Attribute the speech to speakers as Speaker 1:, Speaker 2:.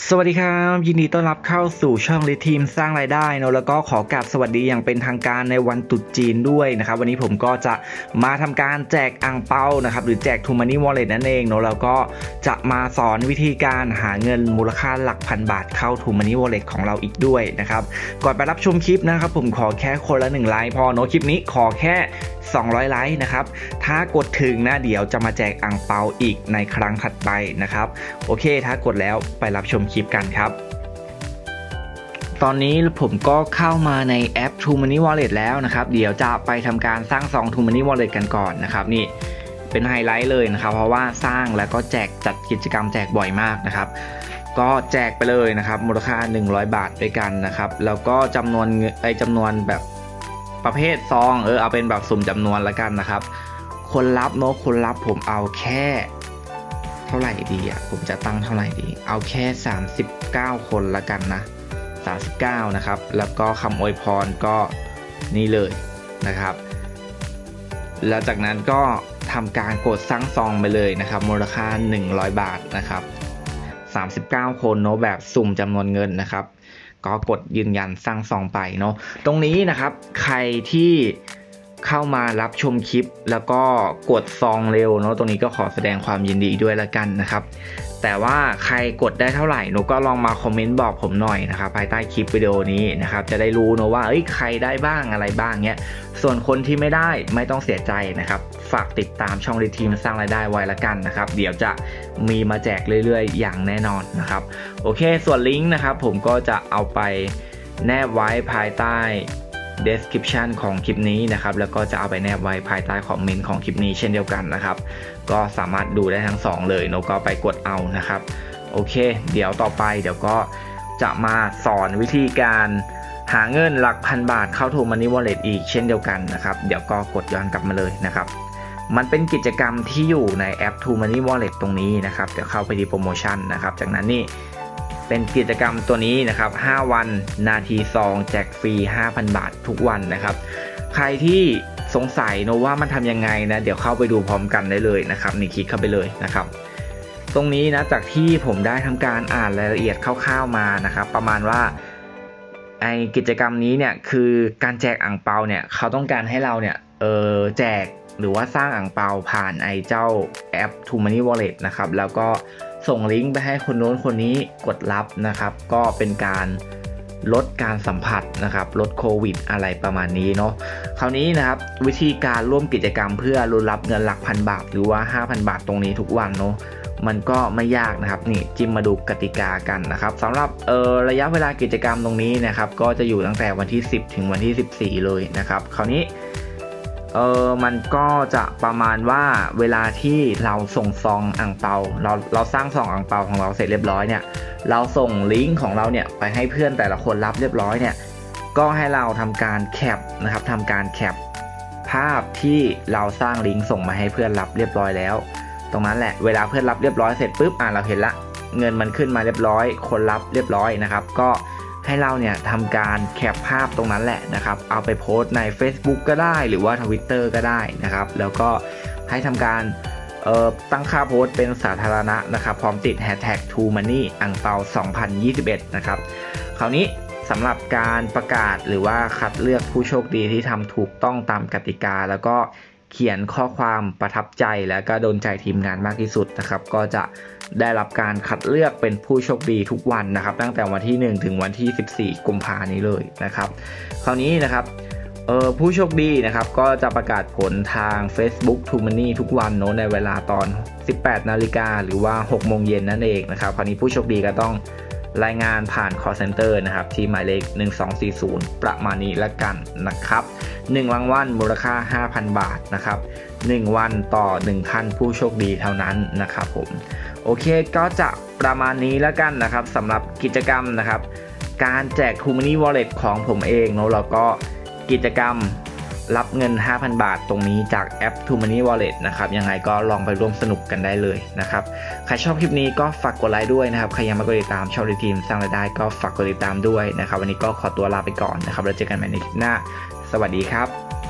Speaker 1: สวัสดีครับ ยินดีต้อนรับเข้าสู่ช่องลิทีมสร้างรายได้เนอะแล้วก็ขอกราบสวัสดีอย่างเป็นทางการในวันตรุษจีนด้วยนะครับ วันนี้ผมก็จะมาทำการแจกอ่งเปานะครับหรือแจกทูมานี่วอลเล็ตนั่นเองเนอะแล้วก็จะมาสอนวิธีการหาเงินมูลค่าหลักพันบาทเข้าทูมานี่วอลเล็ตของเราอีกด้วยนะครับก่อนไปรับชมคลิปนะครับ ผมขอแค่คนละหนึ่งไลค์พอเนอะคลิปนี้ขอแค่ 200 ไลค์นะครับถ้ากดถึงนะเดี๋ยวจะมาแจกอ่งเปาอีกในครั้งถัดไปนะครับโอเค ถ้ากดแล้วไปรับชมคลิปกันครับ ตอนนี้ผมก็เข้ามาในแอป True Money Wallet แล้วนะครับ เดี๋ยวจะไปทำการสร้างซอง True Money Wallet กันก่อนนะครับนี่เป็นไฮไลท์เลยนะครับ เพราะว่าสร้างแล้วก็แจกจัดกิจกรรมแจกบ่อยมากนะครับ ก็แจกไปเลยนะครับ มูลค่า 100 บาทด้วยกันนะครับ แล้วก็จำนวนไอจำนวนแบบประเภทซองเออเอาเป็นแบบสุ่มจำนวนละกันนะครับ คนรับเนอะคนรับผมเอาแค่ ท่าไหร่ดีอะผมจะตั้งเท่าไหร่ดี เอาแค่ 39 คนละกันนะ 39 นะครับ แล้วก็คำอวยพรก็นี่เลยนะครับ แล้วจากนั้นก็ทำการกดสร้างซองไปเลยนะครับ มูลค่า 100 บาทนะครับ 39 คนเนาะแบบสุ่มจำนวนเงินนะครับ ก็กดยืนยันสร้างซองไปเนาะตรงนี้นะครับ ใครที่ เข้ามารับชมคลิป แล้วก็กดซองเร็วเนาะตรงนี้ก็ขอแสดงความยินดีด้วยละกันนะครับ แต่ว่าใครกดได้เท่าไหร่หนูก็ลองมาคอมเมนต์บอกผมหน่อยนะครับภายใต้คลิปวิดีโอนี้นะครับจะได้รู้เนะว่าเอ้ยใครได้บ้างอะไรบ้างเนี้ยส่วนคนที่ไม่ได้ไม่ต้องเสียใจนะครับ ฝากติดตามช่องรีทีมสร้างรายได้ไว้ละกันนะครับ เดี๋ยวจะมีมาแจกเรื่อยๆ อย่างแน่นอนนะครับ โอเค ส่วนลิงก์นะครับผมก็จะเอาไปแนบไว้ภายใต้ description ของคลิปนี้นะครับ แล้วก็จะเอาไปแนบไว้ภายใต้คอมเมนต์ของคลิปนี้เช่นเดียวกันนะครับ ก็สามารถดูได้ทั้งสองเลยนก็ไปกดเอานะครับ โอเค เดี๋ยวต่อไปเดี๋ยวก็จะมาสอนวิธีการหาเงินหลักพันบาทเข้า True Money Wallet อีกเช่นเดียวกันนะครับ เดี๋ยวก็กดย้อนกลับมาเลยนะครับ มันเป็นกิจกรรมที่อยู่ในแอป True Money Wallet ตรงนี้นะครับ เดี๋ยวเข้าไปที่โปรโมชั่นนะครับ จากนั้นนี่ เป็นกิจกรรมตัวนี้นะครับ 5 วันนาทีซองแจกฟรี 5,000 บาททุกวันนะครับ ใครที่สงสัยนะว่ามันทำยังไงนะ เดี๋ยวเข้าไปดูพร้อมกันได้เลยนะครับนี่คลิกเข้าไปเลยนะครับ ตรงนี้นะจากที่ผมได้ทำการอ่านรายละเอียดคร่าวๆมานะครับ ประมาณว่าไอกิจกรรมนี้เนี่ยคือการแจกอ่างเปาเนี่ยเขาต้องการให้เราเนี่ยเออแจกหรือว่าสร้างอ่างเปาผ่านไอเจ้าแอป t o Money Wallet นะครับแล้วก็ ส่งลิงก์ไปให้คนโน้นคนนี้กดรับนะครับ ก็เป็นการลดการสัมผัสนะครับ ลดโควิดอะไรประมาณนี้เนาะ คราวนี้นะครับวิธีการร่วมกิจกรรมเพื่อรุนรับเงินหลักพันบาทหรือว่า 5,000 บาทตรงนี้ทุกวันเนาะ มันก็ไม่ยากนะครับนี่จิ้มมาดูกติกากันนะครับสำหรับเออระยะเวลากิจกรรมตรงนี้นะครับ ก็จะอยู่ตั้งแต่วันที่ 10 ถึงวันที่ 14 เลยนะครับ คราวนี้ เออมันก็จะประมาณว่าเวลาที่เราส่งซองอ่างเปาเราเราสร้างซองอ่างเปาของเราเสร็จเรียบร้อยเนี่ยเราส่งลิงก์ของเราเนี่ยไปให้เพื่อนแต่ละคนรับเรียบร้อยเนี่ยก็ให้เราทำการแคปนะครับทำการแคปภาพที่เราสร้างลิงก์ส่งมาให้เพื่อนรับเรียบร้อยแล้ว ตรงนั้นแหละเวลาเพื่อนรับเรียบร้อยเสร็จปุ๊บอ่าเราเห็นละเงินมันขึ้นมาเรียบร้อย คนรับเรียบร้อยนะครับ ก็ ให้เราเนี่ยทำการแคปภาพตรงนั้นแหละนะครับ เอาไปโพสใน Facebook ก็ได้หรือว่า Twitter ก็ได้นะครับ แล้วก็ให้ทำการตั้งค่าโพสเป็นสาธารณะนะครับ พร้อมติด hashtag t o money อังเปา2021 นะครับ คราวนี้สำหรับการประกาศหรือว่าคัดเลือกผู้โชคดีที่ทำถูกต้องตามกติกา แล้วก็ เขียนข้อความประทับใจแล้วก็โดนใจทีมงานมากที่สุดนะครับ ก็จะได้รับการคัดเลือกเป็นผู้โชคดีทุกวันนะครับ ตั้งแต่วันที่ 1 ถึงวันที่ 14 กุมภานี้เลยนะครับ คราวนี้นะครับเออผู้โชคดีนะครับก็จะประกาศผลทาง Facebook t o Money ทุกวันเนอะในเวลาตอน 18 นาฬิกาหรือว่า 6 โมงเย็นนั่นเองนะครับ คราวนี้ผู้โชคดีก็ต้อง รายงานผ่าน call center นะครับ ที่หมายเลข 1240 ประมาณนี้ละกันนะครับ 1 รางวัลมูลค่า 5,000 บาทนะครับ 1 วันต่อ 1 ท่านผู้โชคดีเท่านั้นนะครับผม โอเคก็จะประมาณนี้แล้วกันนะครับสำหรับกิจกรรมนะครับ การแจก t o Money Wallet ของผมเองเนาะแล้วก็กิจกรรม รับเงิน 5,000 บาทตรงนี้จากแอป t o Money Wallet นะครับ ยังไงก็ลองไปร่วมสนุกกันได้เลยนะครับ ใครชอบคลิปนี้ก็ฝากกดไลค์ด้วยนะครับ ใครยังไม่กดติดตามช่องทีมสร้างรายได้ก็ฝากกดติดตามด้วยนะครับ วันนี้ก็ขอตัวลาไปก่อนนะครับ แล้วเจอกันใหม่ในคลิปหน้า สวัสดีครับ